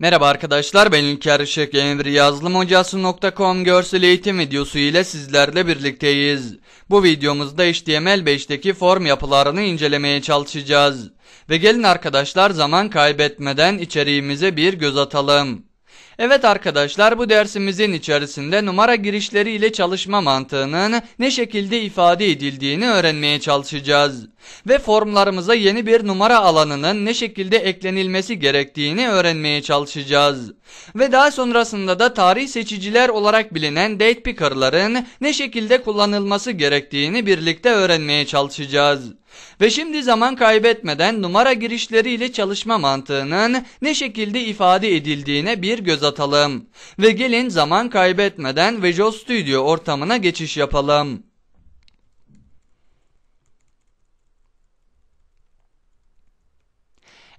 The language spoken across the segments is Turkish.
Merhaba arkadaşlar ben Ülker Işık Emri görsel eğitim videosu ile sizlerle birlikteyiz. Bu videomuzda HTML5'teki form yapılarını incelemeye çalışacağız. Ve gelin arkadaşlar zaman kaybetmeden içeriğimize bir göz atalım. Evet arkadaşlar bu dersimizin içerisinde numara girişleri ile çalışma mantığının ne şekilde ifade edildiğini öğrenmeye çalışacağız. Ve formlarımıza yeni bir numara alanının ne şekilde eklenilmesi gerektiğini öğrenmeye çalışacağız. Ve daha sonrasında da tarih seçiciler olarak bilinen date picker'ların ne şekilde kullanılması gerektiğini birlikte öğrenmeye çalışacağız. Ve şimdi zaman kaybetmeden numara girişleri ile çalışma mantığının ne şekilde ifade edildiğine bir göz atalım. Ve gelin zaman kaybetmeden Visual Studio ortamına geçiş yapalım.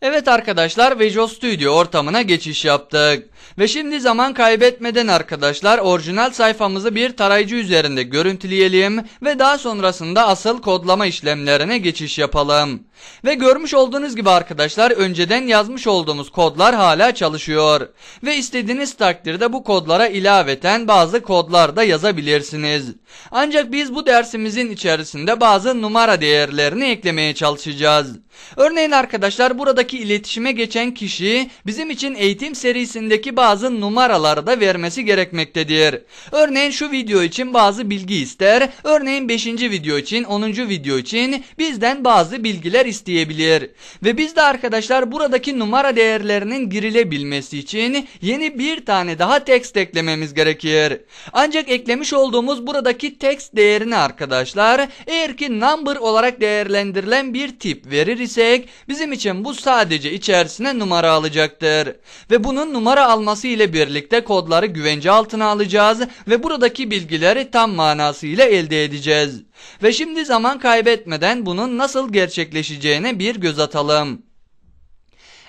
Evet arkadaşlar Visual Studio ortamına geçiş yaptık. Ve şimdi zaman kaybetmeden arkadaşlar orijinal sayfamızı bir tarayıcı üzerinde görüntüleyelim ve daha sonrasında asıl kodlama işlemlerine geçiş yapalım. Ve görmüş olduğunuz gibi arkadaşlar önceden yazmış olduğumuz kodlar hala çalışıyor. Ve istediğiniz takdirde bu kodlara ilaveten bazı kodlar da yazabilirsiniz. Ancak biz bu dersimizin içerisinde bazı numara değerlerini eklemeye çalışacağız. Örneğin arkadaşlar buradaki iletişime geçen kişi bizim için eğitim serisindeki bazı numaraları da vermesi gerekmektedir. Örneğin şu video için bazı bilgi ister. Örneğin 5. video için 10. video için bizden bazı bilgiler isteyebilir. Ve biz de arkadaşlar buradaki numara değerlerinin girilebilmesi için yeni bir tane daha text eklememiz gerekir. Ancak eklemiş olduğumuz buradaki text değerini arkadaşlar eğer ki number olarak değerlendirilen bir tip verir isek bizim için bu sadece içerisine numara alacaktır. Ve bunun numara alması ile birlikte kodları güvence altına alacağız ve buradaki bilgileri tam manasıyla elde edeceğiz. Ve şimdi zaman kaybetmeden bunun nasıl gerçekleşeceğine bir göz atalım.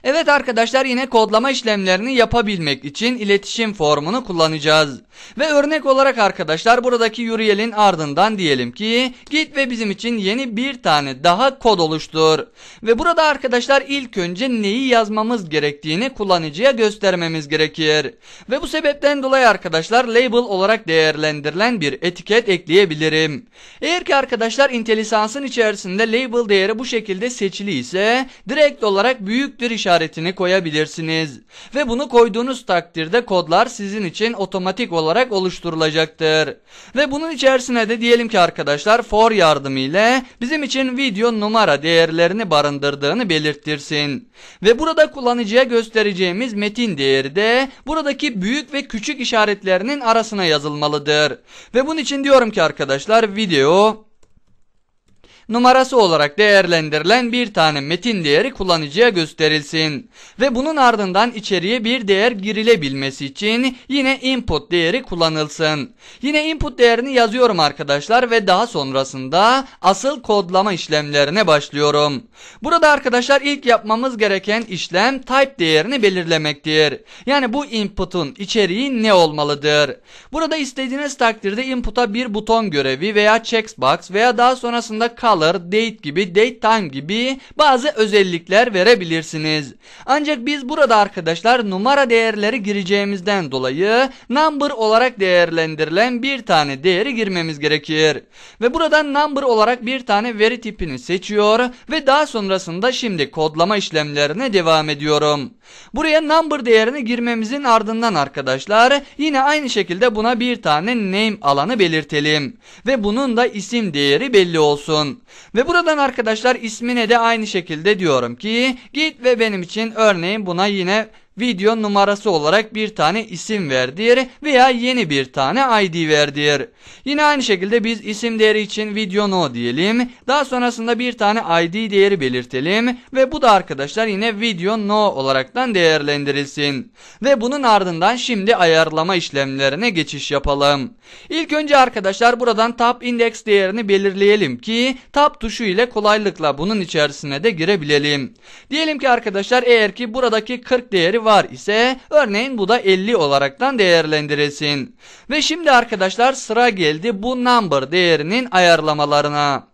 Evet arkadaşlar yine kodlama işlemlerini yapabilmek için iletişim formunu kullanacağız. Ve örnek olarak arkadaşlar buradaki URL'in ardından diyelim ki git ve bizim için yeni bir tane daha kod oluştur. Ve burada arkadaşlar ilk önce neyi yazmamız gerektiğini kullanıcıya göstermemiz gerekir. Ve bu sebepten dolayı arkadaşlar label olarak değerlendirilen bir etiket ekleyebilirim. Eğer ki arkadaşlar IntelliSense'ın içerisinde label değeri bu şekilde seçili ise direkt olarak büyüktür işaretini koyabilirsiniz. Ve bunu koyduğunuz takdirde kodlar sizin için otomatik olarak oluşturulacaktır. Ve bunun içerisine de diyelim ki arkadaşlar for yardımıyla bizim için video numara değerlerini barındırdığını belirtirsin. Ve burada kullanıcıya göstereceğimiz metin değeri de buradaki büyük ve küçük işaretlerinin arasına yazılmalıdır. Ve bunun için diyorum ki arkadaşlar video numarası olarak değerlendirilen bir tane metin değeri kullanıcıya gösterilsin. Ve bunun ardından içeriye bir değer girilebilmesi için yine input değeri kullanılsın. Yine input değerini yazıyorum arkadaşlar ve daha sonrasında asıl kodlama işlemlerine başlıyorum. Burada arkadaşlar ilk yapmamız gereken işlem type değerini belirlemektir. Yani bu input'un içeriği ne olmalıdır? Burada istediğiniz takdirde input'a bir buton görevi veya checkbox veya daha sonrasında color color, date gibi, date time gibi bazı özellikler verebilirsiniz. Ancak biz burada arkadaşlar numara değerleri gireceğimizden dolayı number olarak değerlendirilen bir tane değeri girmemiz gerekir. Ve buradan number olarak bir tane veri tipini seçiyor ve daha sonrasında şimdi kodlama işlemlerine devam ediyorum. Buraya number değerini girmemizin ardından arkadaşlar yine aynı şekilde buna bir tane name alanı belirtelim. Ve bunun da isim değeri belli olsun. Ve buradan arkadaşlar ismine de aynı şekilde diyorum ki git ve benim için örneğin buna yine video numarası olarak bir tane isim verdir veya yeni bir tane ID verdir. Yine aynı şekilde biz isim değeri için video no diyelim. Daha sonrasında bir tane ID değeri belirtelim ve bu da arkadaşlar yine video no olaraktan değerlendirilsin. Ve bunun ardından şimdi ayarlama işlemlerine geçiş yapalım. İlk önce arkadaşlar buradan tab index değerini belirleyelim ki tab tuşu ile kolaylıkla bunun içerisine de girebilelim. Diyelim ki arkadaşlar eğer ki buradaki 40 değeri var ise örneğin bu da 50 olaraktan değerlendirilsin. Ve şimdi arkadaşlar sıra geldi bu number değerinin ayarlamalarına.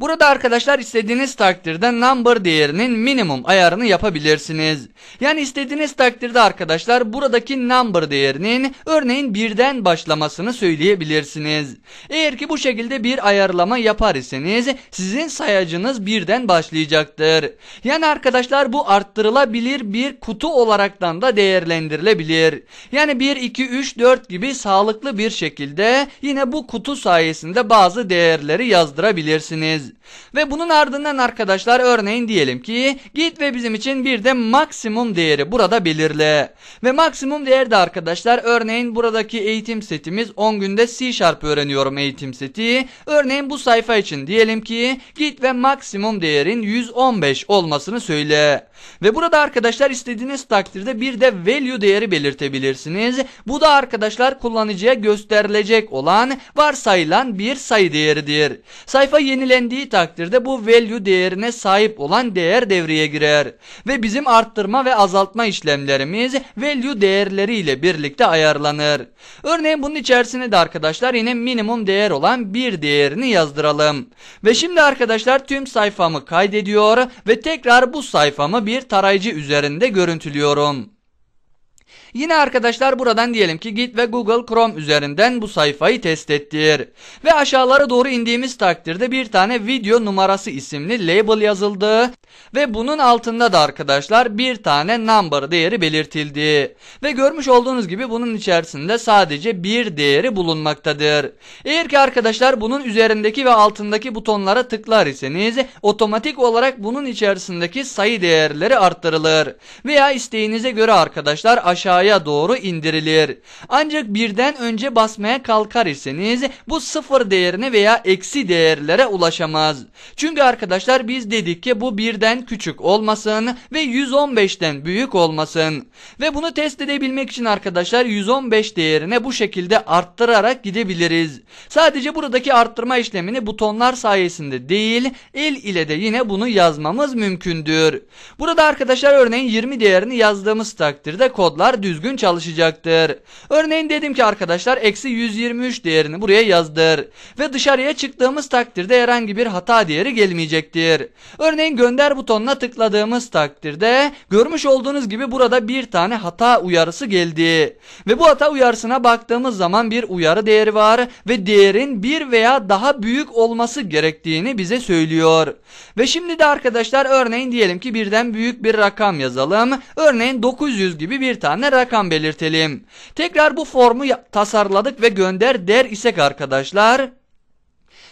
Burada arkadaşlar istediğiniz takdirde number değerinin minimum ayarını yapabilirsiniz. Yani istediğiniz takdirde arkadaşlar buradaki number değerinin örneğin birden başlamasını söyleyebilirsiniz. Eğer ki bu şekilde bir ayarlama yapar iseniz sizin sayacınız birden başlayacaktır. Yani arkadaşlar bu arttırılabilir bir kutu olaraktan da değerlendirilebilir. Yani 1, 2, 3, 4 gibi sağlıklı bir şekilde yine bu kutu sayesinde bazı değerleri yazdırabilirsiniz. Ve bunun ardından arkadaşlar örneğin diyelim ki git ve bizim için bir de maksimum değeri burada belirle. Ve maksimum değer de arkadaşlar örneğin buradaki eğitim setimiz 10 günde C Sharp öğreniyorum eğitim seti. Örneğin bu sayfa için diyelim ki git ve maksimum değerin 115 olmasını söyle. Ve burada arkadaşlar istediğiniz takdirde bir de value değeri belirtebilirsiniz. Bu da arkadaşlar kullanıcıya gösterilecek olan varsayılan bir sayı değeridir. Sayfa yenilendiği takdirde bu value değerine sahip olan değer devreye girer. Ve bizim arttırma ve azaltma işlemlerimiz value değerleri ile birlikte ayarlanır. Örneğin bunun içerisine de arkadaşlar yine minimum değer olan bir değerini yazdıralım. Ve şimdi arkadaşlar tüm sayfamı kaydediyor ve tekrar bu sayfamı bir tarayıcı üzerinde görüntülüyorum. Yine arkadaşlar buradan diyelim ki git ve Google Chrome üzerinden bu sayfayı test ettir. Ve aşağılara doğru indiğimiz takdirde bir tane video numarası isimli label yazıldı. Ve bunun altında da arkadaşlar bir tane number değeri belirtildi. Ve görmüş olduğunuz gibi bunun içerisinde sadece bir değeri bulunmaktadır. Eğer ki arkadaşlar bunun üzerindeki ve altındaki butonlara tıklar iseniz otomatik olarak bunun içerisindeki sayı değerleri arttırılır. Veya isteğinize göre arkadaşlar aşağıya aşağıya doğru indirilir. Ancak birden önce basmaya kalkar iseniz bu sıfır değerine veya eksi değerlere ulaşamaz. Çünkü arkadaşlar biz dedik ki bu birden küçük olmasın ve 115'ten büyük olmasın. Ve bunu test edebilmek için arkadaşlar 115 değerine bu şekilde arttırarak gidebiliriz. Sadece buradaki arttırma işlemini butonlar sayesinde değil el ile de yine bunu yazmamız mümkündür. Burada arkadaşlar örneğin 20 değerini yazdığımız takdirde kodlar düzgün çalışacaktır. Örneğin dedim ki arkadaşlar eksi 123 değerini buraya yazdır. Ve dışarıya çıktığımız takdirde herhangi bir hata değeri gelmeyecektir. Örneğin gönder butonuna tıkladığımız takdirde görmüş olduğunuz gibi burada bir tane hata uyarısı geldi. Ve bu hata uyarısına baktığımız zaman bir uyarı değeri var ve değerin bir veya daha büyük olması gerektiğini bize söylüyor. Ve şimdi de arkadaşlar örneğin diyelim ki birden büyük bir rakam yazalım. Örneğin 900 gibi bir tane rakam belirtelim. Tekrar bu formu tasarladık ve gönder der isek arkadaşlar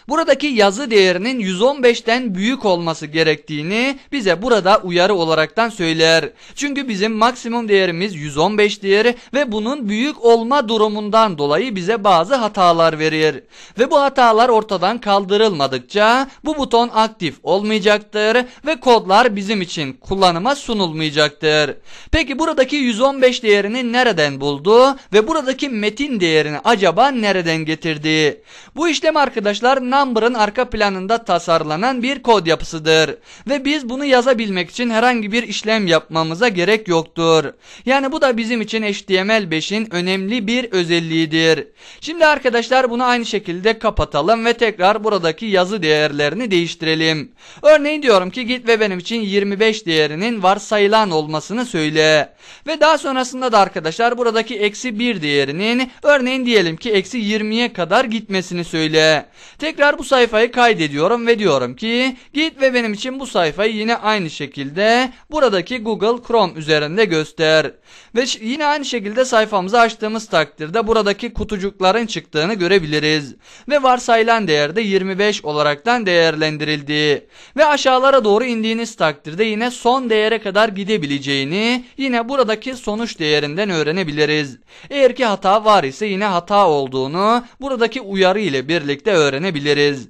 buradaki yazı değerinin 115'ten büyük olması gerektiğini bize burada uyarı olaraktan söyler. Çünkü bizim maksimum değerimiz 115 değeri ve bunun büyük olma durumundan dolayı bize bazı hatalar verir. Ve bu hatalar ortadan kaldırılmadıkça bu buton aktif olmayacaktır ve kodlar bizim için kullanıma sunulmayacaktır. Peki buradaki 115 değerini nereden buldu ve buradaki metin değerini acaba nereden getirdi? Bu işlem arkadaşlar Number'ın arka planında tasarlanan bir kod yapısıdır. Ve biz bunu yazabilmek için herhangi bir işlem yapmamıza gerek yoktur. Yani bu da bizim için HTML5'in önemli bir özelliğidir. Şimdi arkadaşlar bunu aynı şekilde kapatalım ve tekrar buradaki yazı değerlerini değiştirelim. Örneğin diyorum ki git ve benim için 25 değerinin varsayılan olmasını söyle. Ve daha sonrasında da arkadaşlar buradaki eksi 1 değerinin örneğin diyelim ki eksi 20'ye kadar gitmesini söyle. Tekrar Tekrar bu sayfayı kaydediyorum ve diyorum ki git ve benim için bu sayfayı yine aynı şekilde buradaki Google Chrome üzerinde göster. Ve yine aynı şekilde sayfamızı açtığımız takdirde buradaki kutucukların çıktığını görebiliriz. Ve varsayılan değerde 25 olaraktan değerlendirildi. Ve aşağılara doğru indiğiniz takdirde yine son değere kadar gidebileceğini yine buradaki sonuç değerinden öğrenebiliriz. Eğer ki hata var ise yine hata olduğunu buradaki uyarı ile birlikte öğrenebiliriz diyebiliriz.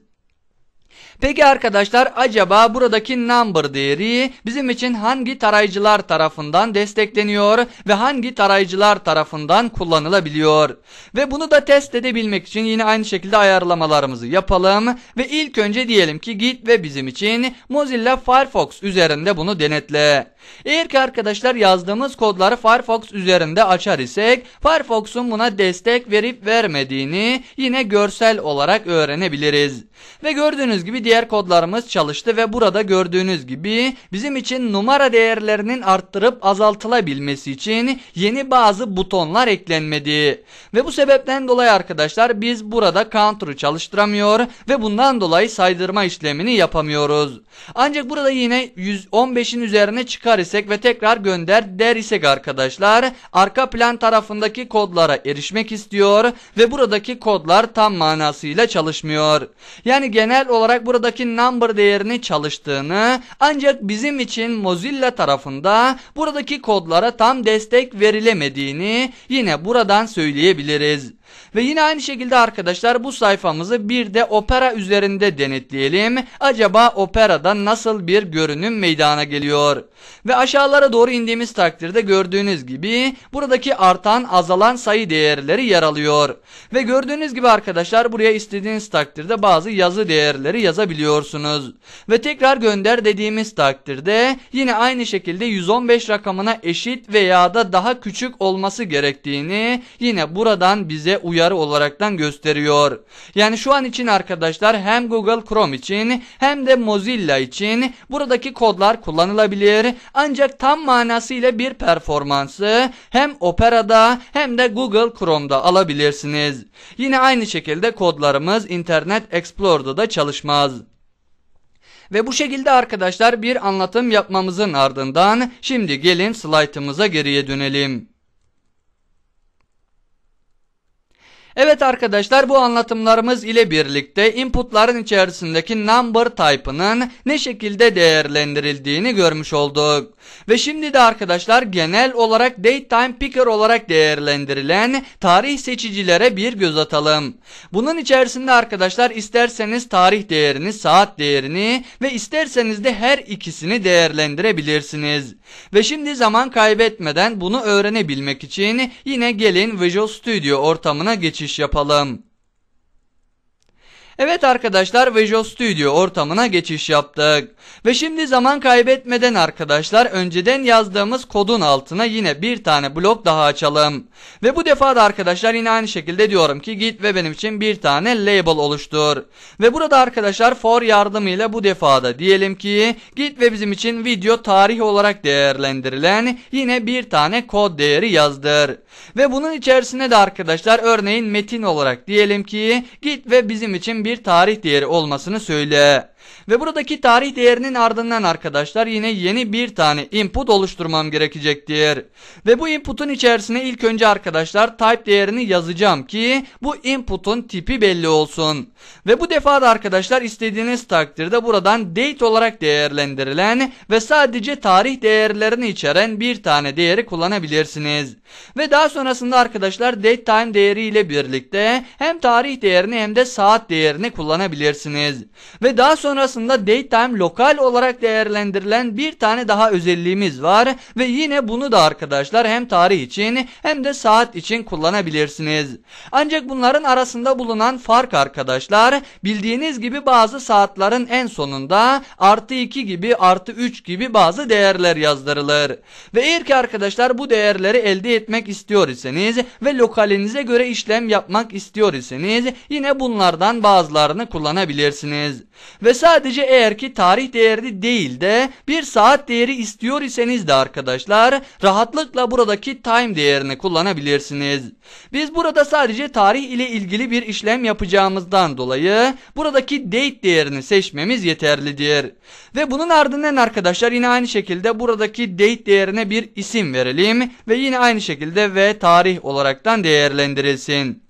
Peki arkadaşlar acaba buradaki number değeri bizim için hangi tarayıcılar tarafından destekleniyor ve hangi tarayıcılar tarafından kullanılabiliyor? Ve bunu da test edebilmek için yine aynı şekilde ayarlamalarımızı yapalım ve ilk önce diyelim ki git ve bizim için Mozilla Firefox üzerinde bunu denetle. Eğer ki arkadaşlar yazdığımız kodları Firefox üzerinde açar isek Firefox'un buna destek verip vermediğini yine görsel olarak öğrenebiliriz. Ve gördüğünüz gibi diğer kodlarımız çalıştı ve burada gördüğünüz gibi bizim için numara değerlerinin arttırıp azaltılabilmesi için yeni bazı butonlar eklenmedi. Ve bu sebepten dolayı arkadaşlar biz burada counter'ı çalıştıramıyor ve bundan dolayı saydırma işlemini yapamıyoruz. Ancak burada yine 115'in üzerine çıkar isek ve tekrar gönder der isek arkadaşlar arka plan tarafındaki kodlara erişmek istiyor ve buradaki kodlar tam manasıyla çalışmıyor. Yani genel olarak buradaki number değerini çalıştığını ancak bizim için Mozilla tarafında buradaki kodlara tam destek verilemediğini yine buradan söyleyebiliriz. Ve yine aynı şekilde arkadaşlar bu sayfamızı bir de Opera üzerinde denetleyelim. Acaba Opera'da nasıl bir görünüm meydana geliyor? Ve aşağılara doğru indiğimiz takdirde gördüğünüz gibi buradaki artan azalan sayı değerleri yer alıyor. Ve gördüğünüz gibi arkadaşlar buraya istediğiniz takdirde bazı yazı değerleri yazabiliyorsunuz. Ve tekrar gönder dediğimiz takdirde yine aynı şekilde 115 rakamına eşit veya da daha küçük olması gerektiğini yine buradan bize uyarı olaraktan gösteriyor. Yani şu an için arkadaşlar hem Google Chrome için hem de Mozilla için buradaki kodlar kullanılabilir. Ancak tam manasıyla bir performansı hem Opera'da hem de Google Chrome'da alabilirsiniz. Yine aynı şekilde kodlarımız Internet Explorer'da da çalışmaz. Ve bu şekilde arkadaşlar bir anlatım yapmamızın ardından şimdi gelin slaytımıza geriye dönelim. Evet arkadaşlar bu anlatımlarımız ile birlikte inputların içerisindeki number type'ının ne şekilde değerlendirildiğini görmüş olduk. Ve şimdi de arkadaşlar genel olarak datetime picker olarak değerlendirilen tarih seçicilere bir göz atalım. Bunun içerisinde arkadaşlar isterseniz tarih değerini, saat değerini ve isterseniz de her ikisini değerlendirebilirsiniz. Ve şimdi zaman kaybetmeden bunu öğrenebilmek için yine gelin Visual Studio ortamına geçiş yapalım. Evet arkadaşlar Visual Studio ortamına geçiş yaptık. Ve şimdi zaman kaybetmeden arkadaşlar önceden yazdığımız kodun altına yine bir tane blok daha açalım. Ve bu defa da arkadaşlar yine aynı şekilde diyorum ki git ve benim için bir tane label oluştur. Ve burada arkadaşlar for yardımıyla bu defa da diyelim ki git ve bizim için video tarih olarak değerlendirilen yine bir tane kod değeri yazdır. Ve bunun içerisine de arkadaşlar örneğin metin olarak diyelim ki git ve bizim için bir tarih değeri olmasını söyle. Ve buradaki tarih değerinin ardından arkadaşlar yine yeni bir tane input oluşturmam gerekecektir. Ve bu inputun içerisine ilk önce arkadaşlar type değerini yazacağım ki bu inputun tipi belli olsun. Ve bu defa da arkadaşlar istediğiniz takdirde buradan date olarak değerlendirilen ve sadece tarih değerlerini içeren bir tane değeri kullanabilirsiniz. Ve daha sonrasında arkadaşlar date time değeri ile birlikte hem tarih değerini hem de saat değerini kullanabilirsiniz. Ve daha sonra sonrasında datetime lokal olarak değerlendirilen bir tane daha özelliğimiz var ve yine bunu da arkadaşlar hem tarih için hem de saat için kullanabilirsiniz. Ancak bunların arasında bulunan fark arkadaşlar bildiğiniz gibi bazı saatlerin en sonunda artı 2 gibi artı 3 gibi bazı değerler yazdırılır. Ve eğer ki arkadaşlar bu değerleri elde etmek istiyor iseniz ve lokalinize göre işlem yapmak istiyor iseniz yine bunlardan bazılarını kullanabilirsiniz. Ve sadece eğer ki tarih değeri değil de bir saat değeri istiyor iseniz de arkadaşlar rahatlıkla buradaki time değerini kullanabilirsiniz. Biz burada sadece tarih ile ilgili bir işlem yapacağımızdan dolayı buradaki date değerini seçmemiz yeterlidir. Ve bunun ardından arkadaşlar yine aynı şekilde buradaki date değerine bir isim verelim ve yine aynı şekilde ve tarih olaraktan değerlendirilsin.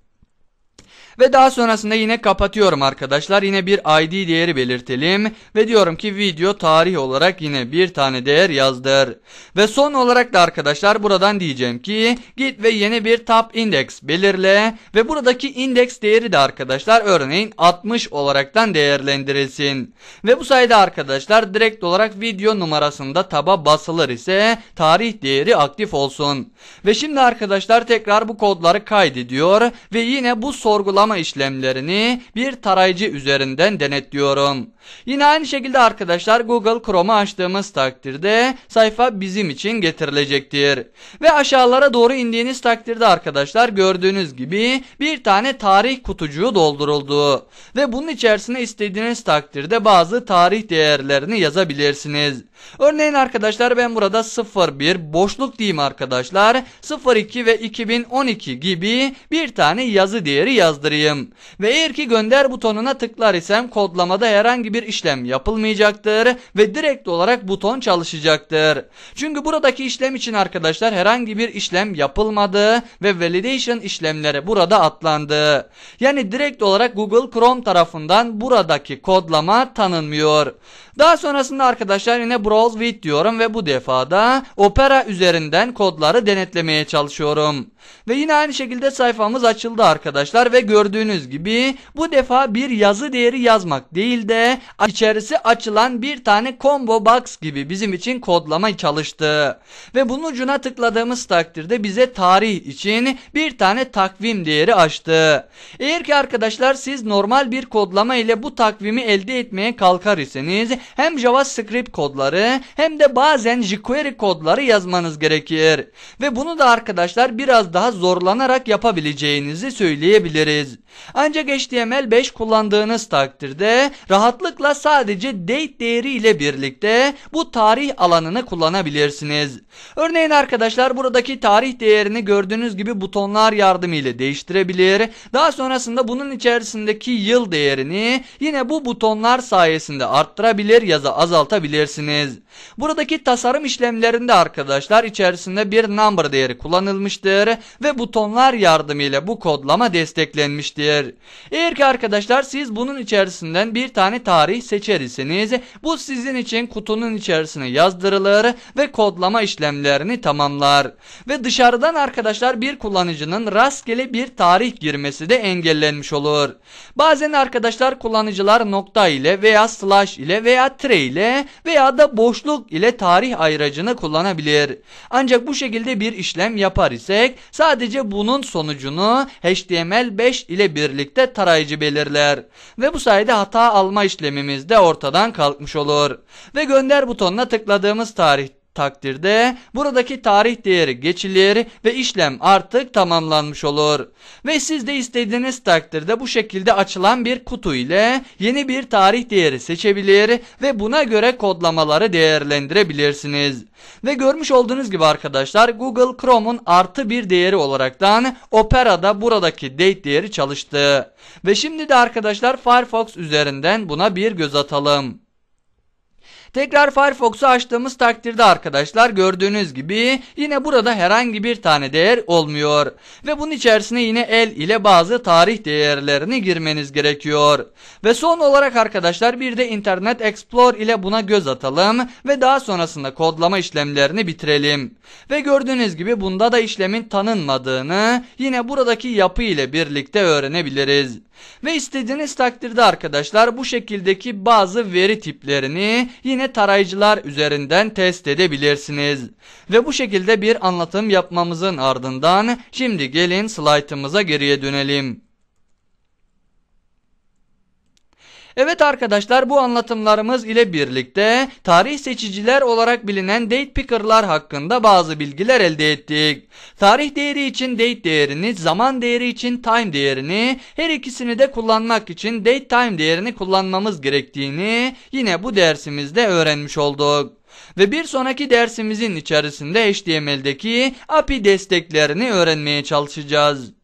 Ve daha sonrasında yine kapatıyorum arkadaşlar. Yine bir ID değeri belirtelim. Ve diyorum ki video tarih olarak yine bir tane değer yazdır. Ve son olarak da arkadaşlar buradan diyeceğim ki git ve yeni bir tab index belirle. Ve buradaki index değeri de arkadaşlar örneğin 60 olaraktan değerlendirilsin. Ve bu sayede arkadaşlar direkt olarak video numarasında taba basılır ise tarih değeri aktif olsun. Ve şimdi arkadaşlar tekrar bu kodları kaydediyor ve yine bu sorgulama kodlama işlemlerini bir tarayıcı üzerinden denetliyorum. Yine aynı şekilde arkadaşlar Google Chrome'u açtığımız takdirde sayfa bizim için getirilecektir. Ve aşağılara doğru indiğiniz takdirde arkadaşlar gördüğünüz gibi bir tane tarih kutucuğu dolduruldu. Ve bunun içerisine istediğiniz takdirde bazı tarih değerlerini yazabilirsiniz. Örneğin arkadaşlar ben burada 01 boşluk diyeyim arkadaşlar 02 ve 2012 gibi bir tane yazı değeri yazdırayım. Ve eğer ki gönder butonuna tıklar isem kodlamada herhangi bir işlem yapılmayacaktır ve direkt olarak buton çalışacaktır. Çünkü buradaki işlem için arkadaşlar herhangi bir işlem yapılmadı ve validation işlemleri burada atlandı. Yani direkt olarak Google Chrome tarafından buradaki kodlama tanınmıyor. Daha sonrasında arkadaşlar yine browse with diyorum ve bu defada Opera üzerinden kodları denetlemeye çalışıyorum. Ve yine aynı şekilde sayfamız açıldı arkadaşlar ve gördüğünüz gibi bu defa bir yazı değeri yazmak değil de içerisi açılan bir tane combo box gibi bizim için kodlama çalıştı. Ve bunun ucuna tıkladığımız takdirde bize tarih için bir tane takvim değeri açtı. Eğer ki arkadaşlar siz normal bir kodlama ile bu takvimi elde etmeye kalkar iseniz hem JavaScript kodları hem de bazen jQuery kodları yazmanız gerekir. Ve bunu da arkadaşlar biraz daha zorlanarak yapabileceğinizi söyleyebiliriz. Ancak HTML5 kullandığınız takdirde rahatlıkla sadece date değeri ile birlikte bu tarih alanını kullanabilirsiniz. Örneğin arkadaşlar buradaki tarih değerini gördüğünüz gibi butonlar yardımıyla değiştirebilir. Daha sonrasında bunun içerisindeki yıl değerini yine bu butonlar sayesinde arttırabilir ya da azaltabilirsiniz. Buradaki tasarım işlemlerinde arkadaşlar içerisinde bir number değeri kullanılmıştır ve butonlar yardımıyla bu kodlama desteklenmiştir. Eğer ki arkadaşlar siz bunun içerisinden bir tane tarih seçerseniz bu sizin için kutunun içerisine yazdırılır ve kodlama işlemlerini tamamlar. Ve dışarıdan arkadaşlar bir kullanıcının rastgele bir tarih girmesi de engellenmiş olur. Bazen arkadaşlar kullanıcılar nokta ile veya slash ile veya tire ile veya da boşluk ile tarih ayıracını kullanabilir. Ancak bu şekilde bir işlem yapar isek sadece bunun sonucunu HTML5 ile birlikte tarayıcı belirler. Ve bu sayede hata alma işlemimiz de ortadan kalkmış olur. Ve gönder butonuna tıkladığımız tarih takdirde buradaki tarih değeri geçilir ve işlem artık tamamlanmış olur. Ve siz de istediğiniz takdirde bu şekilde açılan bir kutu ile yeni bir tarih değeri seçebilir ve buna göre kodlamaları değerlendirebilirsiniz. Ve görmüş olduğunuz gibi arkadaşlar Google Chrome'un artı bir değeri olaraktan Opera'da buradaki date değeri çalıştı. Ve şimdi de arkadaşlar Firefox üzerinden buna bir göz atalım. Tekrar Firefox'u açtığımız takdirde arkadaşlar gördüğünüz gibi yine burada herhangi bir tane değer olmuyor. Ve bunun içerisine yine el ile bazı tarih değerlerini girmeniz gerekiyor. Ve son olarak arkadaşlar bir de Internet Explorer ile buna göz atalım ve daha sonrasında kodlama işlemlerini bitirelim. Ve gördüğünüz gibi bunda da işlemin tanınmadığını yine buradaki yapı ile birlikte öğrenebiliriz. Ve istediğiniz takdirde arkadaşlar bu şekildeki bazı veri tiplerini yine tarayıcılar üzerinden test edebilirsiniz. Ve bu şekilde bir anlatım yapmamızın ardından şimdi gelin slaytımıza geriye dönelim. Evet arkadaşlar bu anlatımlarımız ile birlikte tarih seçiciler olarak bilinen date picker'lar hakkında bazı bilgiler elde ettik. Tarih değeri için date değerini, zaman değeri için time değerini, her ikisini de kullanmak için date time değerini kullanmamız gerektiğini yine bu dersimizde öğrenmiş olduk. Ve bir sonraki dersimizin içerisinde HTML'deki API desteklerini öğrenmeye çalışacağız.